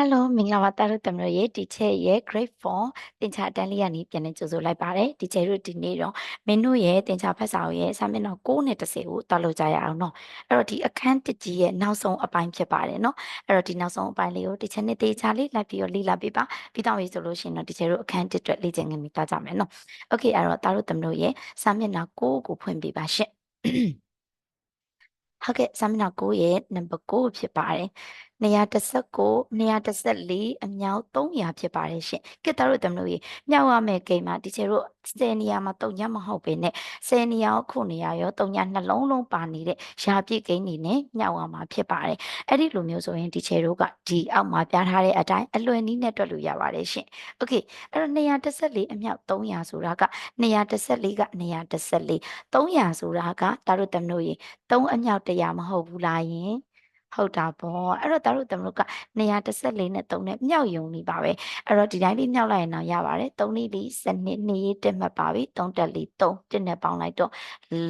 Hello မင်္ဂလာပါတာရုတမလို့ရေ teacher ရေ grade 4သင်္ချာတန်းလေးကနေပြန်နေကြိုဆိုလိုက်ပါတယ်။ teacher တို့ဒီနေ့တော့မင်းတို့ရဲ့သင်္ချာဖတ်စာအုပ်ရဲ့စာမျက်နှာ9နဲ့10ကိုတော်လို့ကြရအောင်နော်။အဲ့တော့ဒီအခန်း1ကြီးရဲ့နောက်ဆုံးအပိုင်းဖြစ်ပါတယ်နော်။အဲ့တော့ဒီနောက်ဆုံးအပိုင်းလေးကို teacher နဲ့သေချာလေးလိုက်ပြီးတော့လေ့လာပေးပါ။ပြီးတော့ရေးဆိုလို့ရှိရင်တော့ teacher တို့အခန်း1အတွက်လေ့ကျင့်ငယ်ပြီးသွားကြမယ်နော်။ Okay အဲ့တော့တာရုတမလို့ရေစာမျက်နှာ9ကိုဖွင့်ပေးပါရှင့်။ဟုတ်ကဲ့စာမျက်နှာ9ရဲ့ number 9ဖြစ်ပါတယ်။ 219 214အမြောက်300ဖြစ်ပါတယ်ရှင်။ကဲသားတို့တမလို့ရေမြောက်ရမယ့်ဂိမ်းမှာဒီချေတို့10နေရာမှာ3ညမဟုတ်ပေနဲ့10နေရာခုနေရာရော3ညနှလုံးလုံးပါနေတဲ့ရာပြည့်ဂိမ်းနေနဲ့မြောက်ရမှာဖြစ်ပါတယ်။အဲ့ဒီလိုမျိုးဆိုရင်ဒီချေတို့ကဒီအောက်မှာပြထားတဲ့အတိုင်းအလွယ်နည်းနဲ့တွက်လို့ရပါတယ်ရှင်။ Okay အဲ့တော့214အမြောက်300ဆိုတာက214က214 300ဆိုတာကသားတို့တမလို့ရေ3အမြောက်100မဟုတ်ဘူးလားယင်။ ဟုတ်တာပေါ့အဲ့တော့တာတို့တမလို့က214နဲ့3နဲ့မြောက်ယုံနေပါပဲအဲ့တော့ဒီတိုင်းလေးမြောက်လိုက်ရင်တော့ရပါတယ်3လေးလေးစနစ်2ရေးတက်မှတ်ပါပြီ3တက်လေး3တက်နဲ့ပေါင်းလိုက်တော့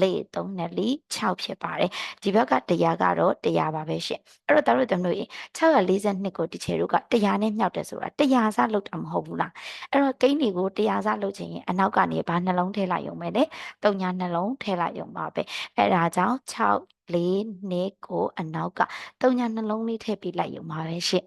4 3နဲ့4 6ဖြစ်ပါတယ်ဒီဘက်ကတရားကတော့တရားပါပဲရှင့်အဲ့တော့တာတို့တမလို့642ကိုဒီချေတို့ကတရားနဲ့မြောက်တယ်ဆိုတာတရားစားလောက်တာမဟုတ်ဘူးလားအဲ့တော့ကိန်းတွေကိုတရားစားလုပ်ချင်ရင်အနောက်ကနေဘာနှလုံးထည့်လိုက်ရုံပဲလေ3ညာနှလုံးထည့်လိုက်ရုံပါပဲအဲ့ဒါကြောင့်6 လေးနှစ်ကိုအနောက်ကသုံးညာနှလုံးလေးထည့်ပေးလိုက်ရုံပါပဲရှင့်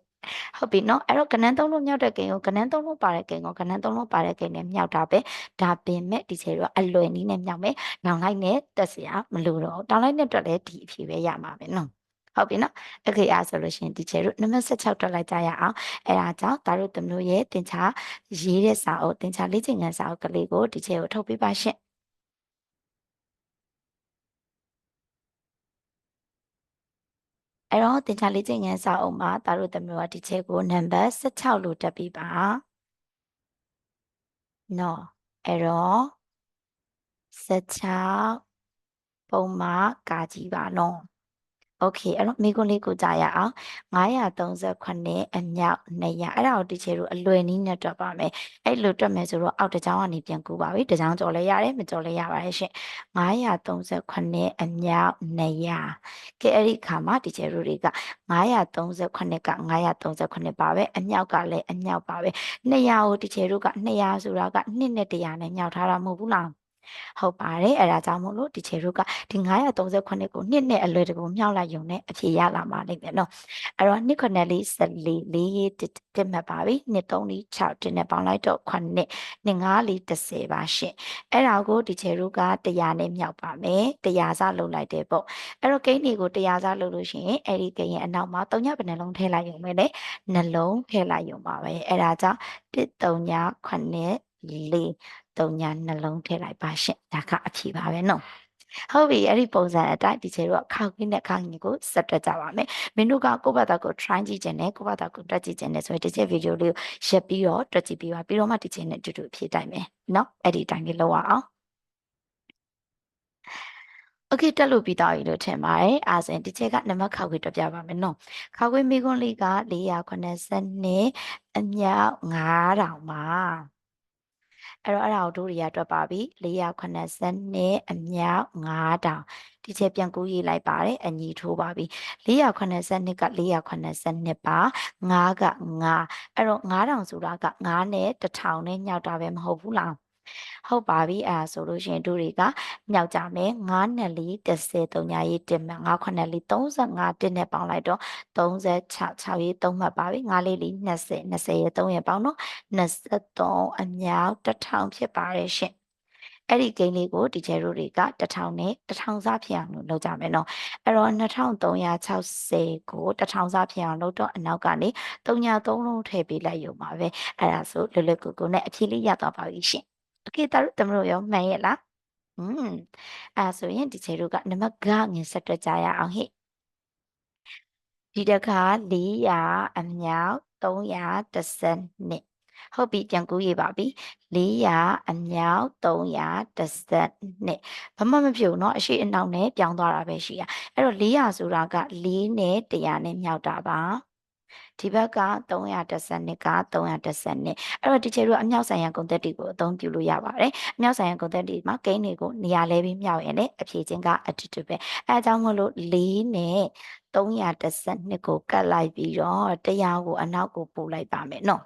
ဟုတ်ပြီနော်အဲ့တော့ကနန်းသုံးလုံးမြောက်တဲ့ကိန်းကိုကနန်းသုံးလုံးပါတဲ့ကိန်းကိုကနန်းသုံးလုံးပါတဲ့ကိန်းနဲ့မြောက်တာပဲဒါပင်မဲ့ဒီချေတော့အလွယ်နည်းနဲ့မြောက်မယ်နောင်လိုက်နဲ့တက်စရာမလိုတော့တောင်းလိုက်နဲ့တွက်လဲဒီအဖြေပဲရမှာပဲနော်ဟုတ်ပြီနော်โอเคအားဆိုလို့ရှိရင်ဒီချေတို့နံပါတ်16တွက်လိုက်ကြရအောင်အဲ့ဒါကြောင့်ဒါတို့သမလို့ရဲ့တင်ချာရေးတဲ့စာအုပ်တင်ချာလေ့ကျင့်ခန်းစာအုပ်ကလေးကိုဒီချေကိုထုတ်ပေးပါရှင့် အဲ့တော့သင်္ချာလေးကျင့်ငန်းစာအုပ်မှာသားတို့သမီးကဒီချက်ကိုနံပါတ်16လို့တက်ပြီးပါနော်အဲ့တော့16ပုံမှာကာကြီးပါနော် โอเคအဲ့တော့မိကုန်းလေးကိုကြာရအောင်938အမြောက်200အဲ့ဒါကိုဒီချေတို့အလွယ်နည်းနဲ့တွက်ပါမယ်အဲ့လိုတွက်မယ်ဆိုတော့အောက်တစ်ကြောင်းကနေပြန်ကူပါပြီတစ်ကြောင်းကြော်လဲရတယ်မကြော်လဲရပါတယ်ရှင်938အမြောက်200ကဲအဲ့ဒီခါမှာဒီချေတို့တွေက938က938ပါပဲအမြောက်ကလည်းအမြောက်ပါပဲ200ကိုဒီချေတို့က200ဆိုတာက2နဲ့100နဲ့မြောက်ထားတာမဟုတ်ဘူးလား ဟုတ်ပါတယ်အဲ့ဒါကြောင့်မို့လို့ဒီချေတို့ကဒီ938ကိုနှစ်နဲ့အလွယ်တကူမြောက်လိုက်ရုံနဲ့အဖြေရလာမှာလိမ့်မယ်နော်အဲ့တော့နှစ်ခုနဲ့လေး14လေးတက်မှတ်ပါပြီနှစ်3လေး6တင်နဲ့ပေါင်းလိုက်တော့9နှစ်5လေး30ပါရှင့်အဲ့ဒါကိုဒီချေတို့က100နဲ့မြောက်ပါမယ်100စားလုပ်လိုက်တယ်ပေါ့အဲ့တော့ကိန်းတွေကို100စားလုပ်လို့ရှိရင်အဲ့ဒီကိန်းရဲ့အနောက်မှာ3ညဘယ်နှလုံးထည့်လိုက်ရုံပဲလေနှလုံးထည့်လိုက်ရုံပါပဲအဲ့ဒါကြောင့်1 3ည9 4 3ညာနှလုံးထည့်လိုက်ပါရှင့်ဒါကအဖြေပါပဲနော်ဟုတ်ပြီအဲ့ဒီပုံစံအတိုင်းဒီချေတို့အခါကင်းတဲ့အခါကြီးကိုဆက်တွက်ကြပါမယ်မင်းတို့ကကိုယ့်ဘာသာကို try ကြည့်ခြင်းနဲ့ကိုယ့်ဘာသာကိုတွက်ကြည့်ခြင်းနဲ့ဆိုရင်ဒီချေဗီဒီယိုလေးကိုရက်ပြီးတော့တွက်ကြည့်ပြီးပါပြီးတော့မှဒီချေနဲ့အတူတူအဖြေတိုက်မယ်နော်အဲ့ဒီတိုင်းလေးလုပ်ရအောင်โอเคတက်လို့ပြီးသားပြီလို့ထင်ပါတယ်အာဆိုရင်ဒီချက်ကနံပါတ်ခောက်ခွေတွက်ပြပါမယ်နော်ခောက်ခွေမိခွန်းလေးက480အမြောက်9000ပါ အဲ့တော့အဲ့ဒါကိုတို့တွေကတွက်ပါပြီ480နဲ့အမြောက်9000ဒီချက်ပြန်ကူးရေးလိုက်ပါတယ်အညီထိုးပါပြီ480က480ပါ9က9အဲ့တော့9000ဆိုတာက9နဲ့1000နဲ့ညှောက်တာပဲမဟုတ်ဘူးလား ဟုတ်ပါပြီအဲဆိုလို့ရှိရင်တို့တွေကမြောက်ကြမယ်9နဲ့4 30 3ညာရေးတင်မယ်9 9နဲ့4 35တင်နဲ့ပေါင်းလိုက်တော့36 6ရေး3မှတ်ပါပြီ9လေးလေး20 20ရေး3ရဲ့ပေါင်းတော့23အမြောက်1000ဖြစ်ပါတယ်ရှင်အဲ့ဒီဂိမ်းလေးကိုဒီကျဲတို့တွေက1000နဲ့1000စားဖြစ်အောင်လို့လုပ်ကြမယ်နော်အဲ့တော့2360ကို1000စားဖြစ်အောင်လုပ်တော့အနောက်ကနေ303လုံးထည့်ပေးလိုက်ရုံပါပဲအဲ့ဒါဆိုလွယ်လွယ်ကူကူနဲ့အဖြေလေးရတော့ပါပြီရှင် โอเคတတို့တမလို့ရောမှန်ရဲ့လားอืมအဲဆိုရင်ဒီချေတို့ကနံပါတ်ဂငင်ဆက်တွက်ကြရအောင်ဟိဒီတခါ400အမြောက်312ဟုတ်ပြီပြန်ကူးရေးပါပြီ400အမြောက်312ဘာမှမဖြစ်ဘူးเนาะအရှိအနောက်နဲ့ပြောင်းသွားတာပဲရှိရအဲ့တော့400ဆိုတာက4နဲ့100နဲ့မြောက်တာပါ ဒီဘက်က312က312အဲ့တော့ဒီချေတို့အမြောက်ဆိုင်ရာဂုဏ်သက်တွေကိုအသုံးပြုလို့ရပါတယ်အမြောက်ဆိုင်ရာဂုဏ်သက်တွေမှာဂိမ်းတွေကိုနေရာလဲပြီးမြောက်ရင်လည်းအဖြေချင်းကအတူတူပဲအဲအကြောင်းမလို့4နဲ့312ကိုကတ်လိုက်ပြီးတော့တရားကိုအနောက်ကိုပို့လိုက်ပါမယ်နော်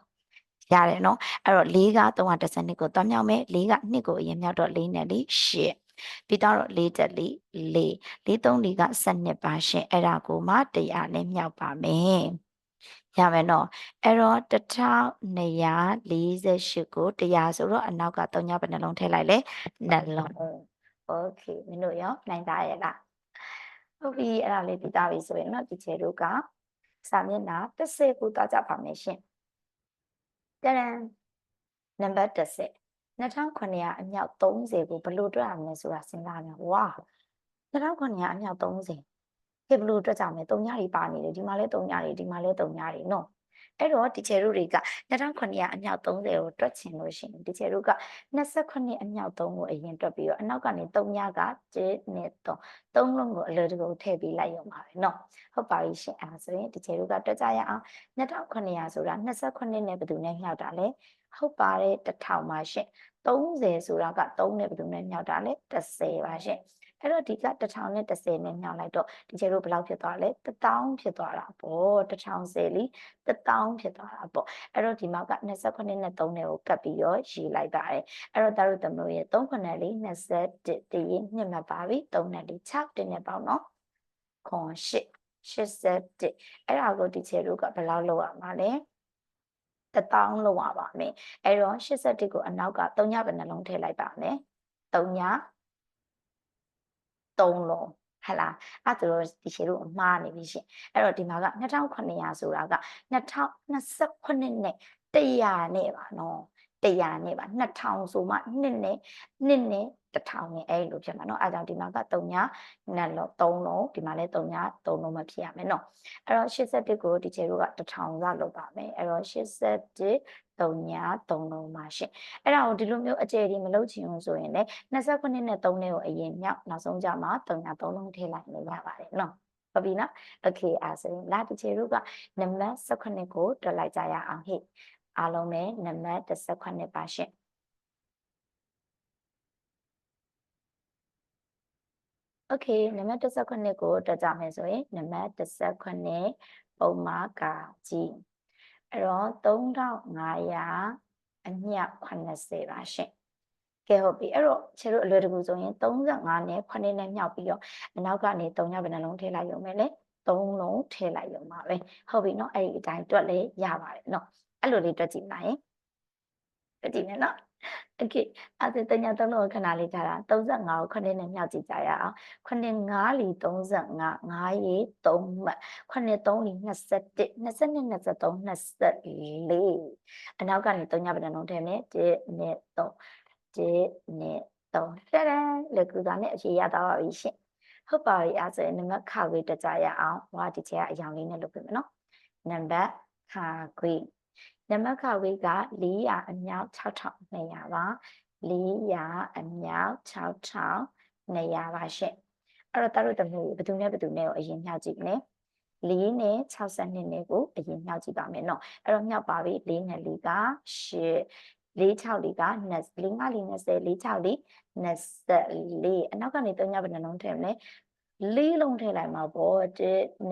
ရတယ်နော်အဲ့တော့4က312ကိုသွားမြောက်မယ်4က2ကိုအရင်မြောက်တော့4နဲ့4 8ပြီးတော့4တက်4 4 4 3 4က12ပါရှင်အဲ့ဒါကိုမှတရားနဲ့မြောက်ပါမယ် ရမယ်နော်အဲ့တော့1248ကိုတရားဆိုတော့အနောက်က3ညဘယ်နှလုံးထည့်လိုက်လဲနှလုံးโอเคမင်းတို့ရောနိုင်သားရဲ့လားဟုတ်ပြီအဲ့ဒါလေးပြီးသားပြီဆိုရင်တော့ဒီချေတို့ကစာမျက်နှာ30ကိုသွားကြပါမယ်ရှင်တရန်နံပါတ်30 2900အမြောက်30ကိုဘယ်လိုတွက်ရမလဲဆိုတာစဉ်းစားမယ်ဝါ2900အမြောက်30 ကဲဘယ်လိုတွက်ကြမလဲ3ညတွေပါနေတယ်ဒီမှာလဲ3ညတွေဒီမှာလဲ3ညတွေနော်အဲ့တော့ဒီချေတို့တွေက2900အမြောက်30ကိုတွက်ချင်လို့ရှိရင်ဒီချေတို့က28အမြောက်3ကိုအရင်တွက်ပြီးတော့အနောက်ကနေ3ညက7နဲ့3 3လုံးကိုအလွယ်တကူထည့်ပြီးလိုက်ရုံပါပဲနော်ဟုတ်ပါပြီရှင်အဲဆိုရင်ဒီချေတို့ကတွက်ကြရအောင်2900ဆိုတာ28နဲ့ဘယ်သူနဲ့မြောက်တာလဲဟုတ်ပါတယ်1000ပါရှင်30ဆိုတာက3နဲ့ဘယ်သူနဲ့မြောက်တာလဲ30ပါရှင် အဲ့တော့ဒီက1000နဲ့30နဲ့မြောက်လိုက်တော့ဒီကျတို့ဘယ်လောက်ဖြစ်သွားလဲ1000ဖြစ်သွားတာပေါ့1010လီ1000ဖြစ်သွားတာပေါ့အဲ့တော့ဒီမှာက28နဲ့3နဲ့ကိုကပ်ပြီးတော့ရေးလိုက်ပါတယ်အဲ့တော့ဒါတို့သမလို့ရဲ့3ခုနဲ့လေး21တည်ရင်ညှစ်မှတ်ပါပြီ3နဲ့လေး6တင်နဲ့ပေါ့နော်ခွန်8 81အဲ့ဒါကိုဒီချေတို့ကဘယ်လောက်လောက်ရမှာလဲ1000လောက်ရပါမယ်အဲ့တော့81ကိုအနောက်က3ညဘယ်နှလုံးထည့်လိုက်ပါမယ်3ည 3လုံးဟလာအဲ့ဒါတော့ဒီရှေ့တို့အမှားနေပြီရှင်အဲ့တော့ဒီမှာက2900ဆိုတာက2029နဲ့100နဲ့ပါနော်100နဲ့ပါ2000ဆိုမှ2နဲ့2နဲ့1000နဲ့အဲ့လိုဖြစ်မှာเนาะအဲဒါကြောင့်ဒီမှာက3ညနှစ်လုံး3လုံးဒီမှာလည်း3ည3လုံးမဖြစ်ရမယ်เนาะအဲ့တော့81ကိုဒီချေတို့က1000ကလောက်ပါမယ်အဲ့တော့81 3ည3လုံးပါရှင်အဲ့ဒါကိုဒီလိုမျိုးအကျယ်ဒီမလုပ်ချင်ဘူးဆိုရင်လည်း29နဲ့3နဲ့ကိုအရင်မြောက်နောက်ဆုံးကြမှာ3ည3လုံးထည့်လိုက်လို့ရပါတယ်เนาะဟုတ်ပြီနော်โอเคအဲ့ဆိုရင်လာတချေတို့ကနံပါတ်18ကိုတွက်လိုက်ကြရအောင်ဟိအားလုံးပဲနံပါတ်18ပါရှင်โอเคနံပါတ်18ကိုတက်ကြမယ်ဆိုရင်နံပါတ်18ပုံမှားကာကြီး အဲ့တော့3500အမြတ်80ပါရှင်ကဲဟုတ်ပြီအဲ့တော့ခြေတို့အလွယ်တကူဆိုရင်35နဲ့9နဲ့မြောက်ပြီးတော့အနောက်ကနေ3ညဘယ်နှလုံးထည့်လိုက်ရုံပဲလေ3လုံးထည့်လိုက်ရုံပါပဲဟုတ်ပြီเนาะအဲ့ဒီအတိုင်းတွက်လဲရပါတယ်เนาะအဲ့လိုလေးတွက်ကြည့်လိုက်ရင်တွက်ကြည့်မယ်เนาะ Okay အဲ့ဒါတညာသုံးလုံးခဏလေးထားတာ35ကို9နဲ့မြောက်ကြည့်ကြရအောင်9 5လီ35 5ရေ3မှတ်9 3လီ21 22 23 24အနောက်ကနေ3ညပဒံလုံးထည့်မယ်1နဲ့3 1နဲ့3တရန်လေကူသားနဲ့အရှိရတော့ပါပြီရှင်ဟုတ်ပါပြီအဲ့ဆိုရင်နံပါတ်ခါခွေတက်ကြရအောင်ဟောဒီချက်အရောင်လေးနဲ့လုပ်ပြမယ်နော်နံပါတ်ခါခွေ နံပါတ်ခဝေးက400အမြောက်6200ပါ400အမြောက်6200ပါရှင့်အဲ့တော့တတို့တမျိုးဘယ်သူနဲ့ဘယ်သူနဲ့ကိုအရင်မြောက်ကြည့်မယ်4နဲ့62နဲ့ကိုအရင်မြောက်ကြည့်ပါမယ်เนาะအဲ့တော့မြောက်ပါပြီ4နဲ့4က8 4 6လေးက20 4 5လေး20 4 6လေး24အနောက်ကနေ3ညဘယ်နှလုံးထည့်မလဲ လေးလုံးထည့်လိုက်မှာပေါ့1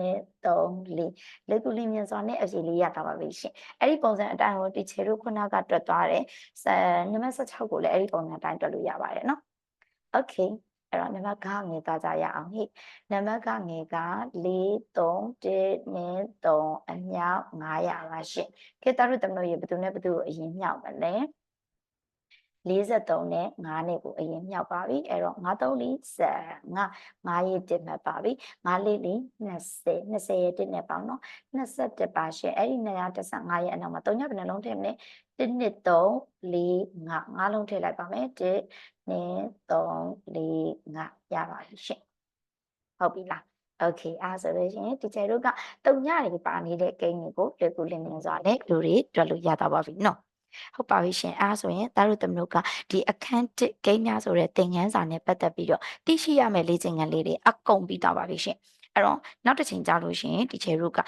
2 3 4လက်ကူလေးမြင်စွာနဲ့အဖြေလေးရတာပါပဲရှင်အဲ့ဒီပုံစံအတိုင်းကိုတီချေတို့ခုနကတွက်သွားတယ်နံပါတ်16ကိုလည်းအဲ့ဒီပုံစံအတိုင်းတွက်လို့ရပါတယ်နော် okay အဲ့တော့နံပါတ်ကငယ်သားကြရအောင်ဟိနံပါတ်ကငယ်က4 3 1နဲ့3အမြောက်900ပါရှင်ခေတ္တတို့တမလို့ရဘယ်သူနဲ့ဘယ်သူကိုအရင်မြောက်မလဲ 43နဲ့9နဲ့ကိုအရင်မြောက်ပါပြီအဲ့တော့9 3 4 5 9ရေးတစ်မှတ်ပါပြီ9လေးလေး20 20ရဲ့တစ်နဲ့ပေါင်းတော့21ပါရှယ်အဲ့ဒီ215ရဲ့အနောက်မှာ3ညဘယ်နှလုံးထည့်မလဲ1 2 3 4 5 5လုံးထည့်လိုက်ပါမယ်1 2 3 4 5ရပါပြီရှင်ဟုတ်ပြီလားโอเคအားဆိုလို့ရှိရင်ဒီကျဲတို့ကတုံညတွေပါနေတဲ့ကိန်းတွေကိုလွယ်ကူလင်းလင်းစွာနဲ့လူတွေတွက်လို့ရတာပါပြီနော် ဟုတ်ပါပြီရှင်အားဆိုရင်သားတို့သမီးတို့ကဒီအခန်းတစ်ဂိမ်းများဆိုတဲ့သင်ခန်းစာနဲ့ပတ်သက်ပြီးတော့သိရှိရမယ့်လေ့ကျင့်ခန်းလေးတွေအကုန်ပြီးတော့ပါပြီရှင်အဲ့တော့နောက်တစ်ချိန်ကြာလို့ရှိရင်ဒီချေတို့က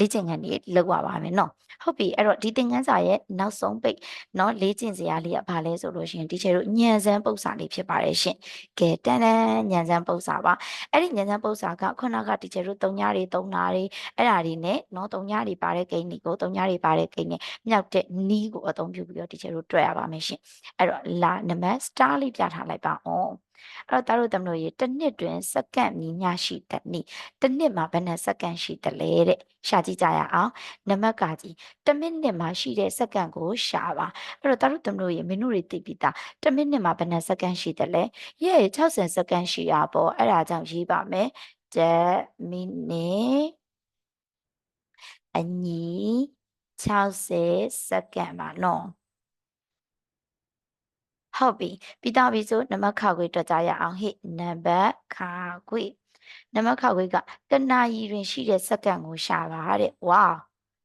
လေ့ကျင့်ခန်းတွေလုပ်ရပါမယ်နော်ဟုတ်ပြီအဲ့တော့ဒီသင်ခန်းစာရဲ့နောက်ဆုံးပိတ်เนาะလေ့ကျင့်စရာလေးကဘာလဲဆိုလို့ရှိရင်ဒီချေတို့ညံစမ်းပု္ပ္ပစာလေးဖြစ်ပါတယ်ရှင်ကဲတန်တန်ညံစမ်းပု္ပ္ပစာပါအဲ့ဒီညံစမ်းပု္ပ္ပစာကခုနကဒီချေတို့၃ညတွေ၃နာတွေအဲ့ဒါတွေနဲ့เนาะ၃ညတွေပါတဲ့ဂိမ်းတွေကို၃ညတွေပါတဲ့ဂိမ်းနဲ့မြောက်တဲ့နီးကိုအသုံးပြုပြီးတော့ဒီချေတို့တွေ့ရပါမယ်ရှင်အဲ့တော့လာနံပါတ် star လေးပြထားလိုက်ပါအောင် အဲ့တော့သားတို့သမလို့ရေတစ်နှစ်တွင်စက္ကန့်မြညာရှိတဲ့နေ့တစ်နှစ်မှာဘယ်နှစက္ကန့်ရှိတယ်လဲတဲ့ရှာကြည့်ကြရအောင်နံပါတ်ကကြီးတစ်မိနစ်မှာရှိတဲ့စက္ကန့်ကိုရှာပါအဲ့တော့သားတို့သမလို့ရေမင်းတို့တွေသိပြီးသားတစ်မိနစ်မှာဘယ်နှစက္ကန့်ရှိတယ်လဲရဲ့60စက္ကန့်ရှိရပေါ့အဲ့ဒါကြောင့်ရေးပါမယ်တစ်မိနစ်အညီ60စက္ကန့်ပါနော် ဟုတ်ပြီပြီးသားပြီဆိုနံပါတ်ခါခွေတွက်ကြရအောင်ဟိနံပါတ်ခါခွေနံပါတ်ခါခွေကတနာရီတွင်ရှိတဲ့စက္ကန့်ကိုရှာပါတဲ့ဝါ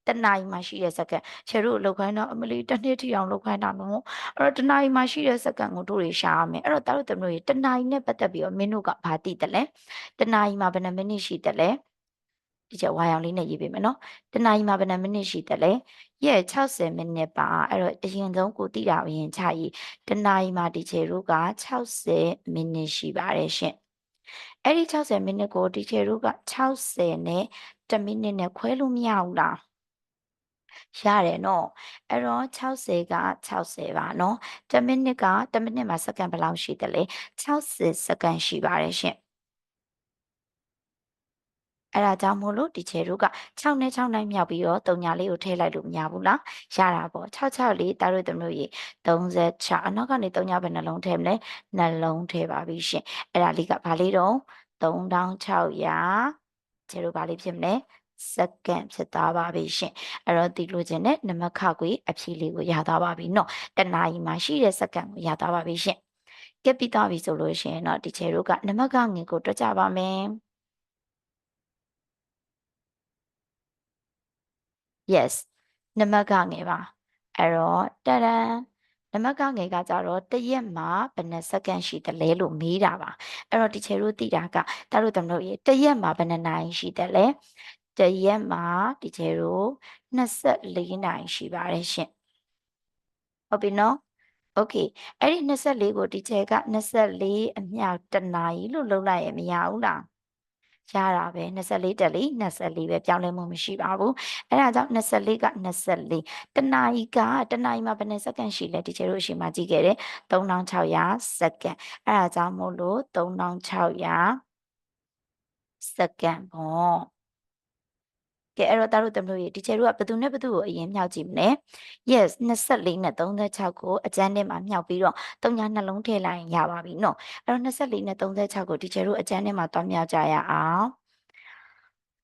တနာရီမှာရှိတဲ့စက္ကန့်ချေတို့လောက်ခိုင်းတော့အမလီတစ်နှစ်ထိအောင်လောက်ခိုင်းတာနော်အဲ့တော့တနာရီမှာရှိတဲ့စက္ကန့်ကိုတို့တွေရှာရမယ်အဲ့တော့တားတို့တမလို့တနာရီနဲ့ပတ်သက်ပြီးတော့မင်းတို့ကဘာသိတယ်လဲတနာရီမှာဘယ်နှမိနစ်ရှိတယ်လဲ ဒီချက်ဝါရောင်လေးနဲ့ရေးပေးမယ်နော်တနာရီမှာဘယ်နှမိနစ်ရှိတယ်လဲရဲ့60မိနစ်ပါအဲ့တော့အရင်ဆုံးကိုတိတာအရင်ချရေးတနာရီမှာဒီချေတို့က60မိနစ်ရှိပါတယ်ရှင်အဲ့ဒီ60မိနစ်ကိုဒီချေတို့က60နဲ့1မိနစ်နဲ့ခွဲလို့မရဘူးလားရတယ်နော်အဲ့တော့60က60ပါနော်1မိနစ်က1မိနစ်မှာစက္ကန့်ဘယ်လောက်ရှိတယ်လဲ60စက္ကန့်ရှိပါတယ်ရှင် အဲ့ဒါကြောင့်မို့လို့ဒီချေတို့က6နဲ့6နိုင်မြောက်ပြီးတော့3ညာလေးကိုထည့်လိုက်လို့မရဘူးလားရတာပေါ့6 6လေးတားတို့သမီးရေ36အနောက်ကနေ3ညာပဲနှလုံးထည့်မလဲနှလုံးထည့်ပါပြီရှင်အဲ့ဒါလေးကဘာလေးတော့3600ချေတို့ဘာလေးဖြစ်မလဲစက္ကန့်ဖြစ်သွားပါပြီရှင်အဲ့တော့ဒီလိုခြင်းနဲ့နမခကွေအဖြေလေးကိုရသွားပါပြီနော်တနာရီမှာရှိတဲ့စက္ကန့်ကိုရသွားပါပြီရှင်ကက်ပြီးသွားပြီဆိုလို့ရှိရင်တော့ဒီချေတို့ကနမကငင်ကိုတွက်ကြပါမယ် yes နံပါတ်ကငယ်ပါအဲ့တော့တရန်နံပါတ်ကငယ်ကကြတော့တရက်မှာဘယ်နှစက္ကန့်ရှိတယ်လဲလို့မေးတာပါအဲ့တော့ဒီချေတို့သိတာကတာတို့တမလို့ရေတရက်မှာဘယ်နှနိုင်ရှိတယ်လဲတရက်မှာဒီချေတို့24နိုင်ရှိပါတယ်ရှင်ဟုတ်ပြီနော်โอเคအဲ့ဒီ24ကိုဒီချေက24အမြောက်တနာရီလို့လုံးလိုက်ရင်မရဘူးလား ရတာပဲ24တက်လေ24ပဲပြောင်းလဲမှုမရှိပါဘူးအဲ့ဒါကြောင့်24က24တနာရီကတနာရီမှာဘယ်နှစက္ကန့်ရှိလဲဒီချေတို့အရှိမကြည့်ခဲ့တယ်3600စက္ကန့်အဲ့ဒါကြောင့်မို့လို့3600စက္ကန့်ပေါ့ ကဲအဲ့တော့တာတို့တမလို့ရေဒီချေတို့ကဘယ်သူနဲ့ဘယ်သူကိုအရင်မြောက်ကြည့်မလဲ yes 24နဲ့36ကိုအကျန်းထဲမှာမြောက်ပြီးတော့3ညာနှလုံးထည့်လိုက်ရင်ရပါပြီနော်အဲ့တော့24နဲ့36ကိုဒီချေတို့အကျန်းထဲမှာတွားမြောက်ကြရအောင်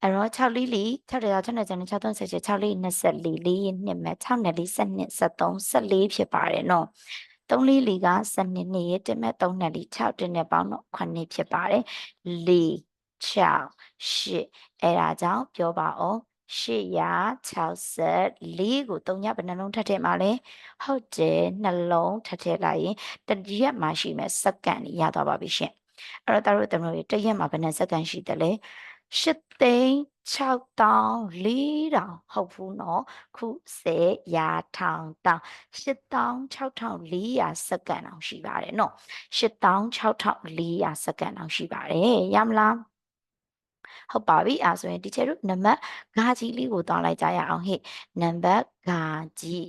အဲ့တော့6လီလီ6တရာ6နဲ့6နဲ့6 3 7 6လီ24လီနှစ်မဲ့6နဲ့လီ7နှစ်73 14ဖြစ်ပါတယ်နော်3လီလီက7နှစ်နှစ်ရတစ်မဲ့3နဲ့လီ6တစ်နဲ့ပေါင်းတော့9ဖြစ်ပါတယ်လီ 6 8အဲ့ဒါကြောင့်ပြောပါအောင်864ကို3ညဘယ်နှလုံးထပ်ထည့်မှာလဲဟုတ်တယ်နှလုံးထပ်ထည့်လိုက်ရင်တရက်မှာရှိမယ်စက္ကန့်ရသွားပါပြီရှင်အဲ့တော့တို့တမလို့တရက်မှာဘယ်နှစက္ကန့်ရှိတယ်လဲ8သိန်း6400ဟုတ်ဘူးနော်ခု10ရာထောင်တောင်း86,400စက္ကန့်အောင်ရှိပါတယ်နော်86,400စက္ကန့်အောင်ရှိပါတယ်ရမလား ဟုတ်ပါပြီအဲဆိုရင်ဒီချေတို့နံပါတ်ဂါကြီးလေးကိုတောင်းလိုက်ကြရအောင်ဟဲ့နံပါတ်ဂါကြီး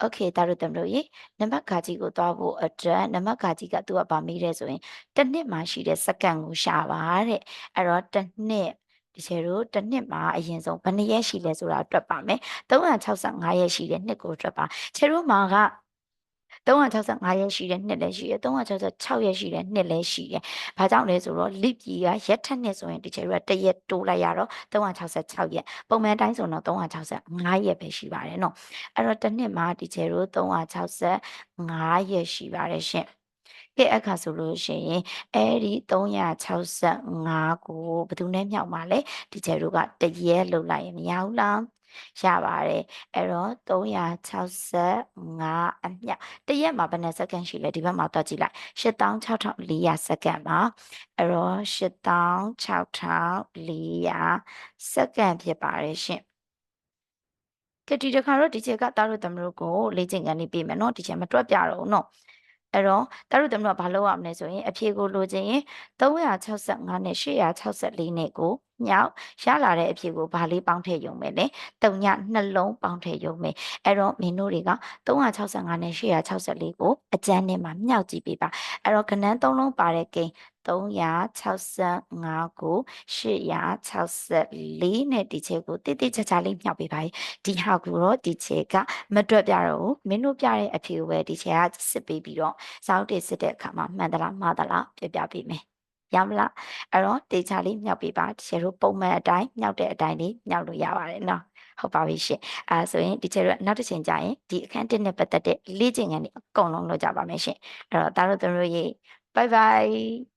โอเคဒါတို့တမလို့ရေနံပါတ်ဂါကြီးကိုသွားဖို့အတွက်နံပါတ်ဂါကြီးကသူကဗာမေးတယ်ဆိုရင်တစ်နှစ်မှာရှိတဲ့စက္ကန့်ကိုရှာပါတဲ့အဲ့တော့တစ်နှစ်ဒီချေတို့တစ်နှစ်မှာအရင်ဆုံးဘယ်နှစ်ရက်ရှိလဲဆိုတာတွက်ပါမယ်365ရက်ရှိတဲ့နှစ်ကိုတွက်ပါချေတို့မှာက 365ရက်ရှိတဲ့နှစ်လည်းရှိတယ်366ရက်ရှိတဲ့နှစ်လည်းရှိတယ်။ဘာကြောင့်လဲဆိုတော့ leap year ကရက်ထက်နှစ်ဆိုရင်ဒီချက်တွေကတစ်ရက်တိုးလိုက်ရတော့366ရက်ပုံမှန်တိုင်းဆိုတော့365ရက်ပဲရှိပါတယ်နော်။အဲ့တော့တစ်နှစ်မှာဒီချက်တို့365ရက်ရှိပါတယ်ရှင်။ကဲအခါဆိုလို့ရှိရင်အဲ့ဒီ365ကိုဘယ်သူနဲ့မြောက်မှာလဲဒီကျဲတို့ကတရဲလှုပ်လိုက်ရင်မရဘူးလား ရပါတယ်အဲ့တော့365အမြောက်တရက်မှာဘယ်နှစ်စက္ကန့်ရှိလဲဒီဘက်မှာတွက်ကြည့်လိုက်16400စက္ကန့်ပါအဲ့တော့16400စက္ကန့်ဖြစ်ပါတယ်ရှင်ကဲဒီတစ်ခါတော့ဒီချက်ကတားတို့သမတို့ကိုလေ့ကျင့်ခန်းလေးပေးမယ်နော်ဒီချက်မတွက်ပြတော့ဘူးနော်အဲ့တော့တားတို့သမတို့ကဘာလုပ်ရမလဲဆိုရင်အဖြေကိုလိုချင်ရင်365နဲ့864နဲ့ကို မြောက်ရလာတဲ့အဖြေကိုဘာလေးပေါင်းထည့်ရုံပဲလေတုံညနှလုံးပေါင်းထည့်ရုံပဲအဲ့တော့မင်းတို့တွေက365နဲ့864ကိုအကျန်းနဲ့မှာမြောက်ကြည့်ပေးပါအဲ့တော့ကဏ္ဍသုံးလုံးပါတဲ့ကိန်း365ကို864နဲ့ဒီချက်ကိုတိတိကျကျလေးမြောက်ပေးပါဒီဟာကိုတော့ဒီချက်ကမတွက်ပြတော့ဘူးမင်းတို့ပြတဲ့အဖြေကိုပဲဒီချက်ကစစ်ပေးပြီးတော့စောက်တေစစ်တဲ့အခါမှာမှန်သလားမှားသလားပြပြပေးမယ် ရမလားအဲ့တော့တေချာလေးမြောက်ပေးပါဒီချက်တို့ပုံမှန်အတိုင်းမြောက်တဲ့အတိုင်းလေးမြောက်လို့ရပါတယ်နော်ဟုတ်ပါပြီရှင်အဲဒါဆိုရင်ဒီချက်တို့နောက်တစ်ချိန်ကြာရင်ဒီအခန်းတစ်နဲ့ပတ်သက်တဲ့လေ့ကျင့်ခန်းတွေအကုန်လုံးလုပ်ကြပါမယ်ရှင်အဲ့တော့ဒါတို့တို့ရေ bye bye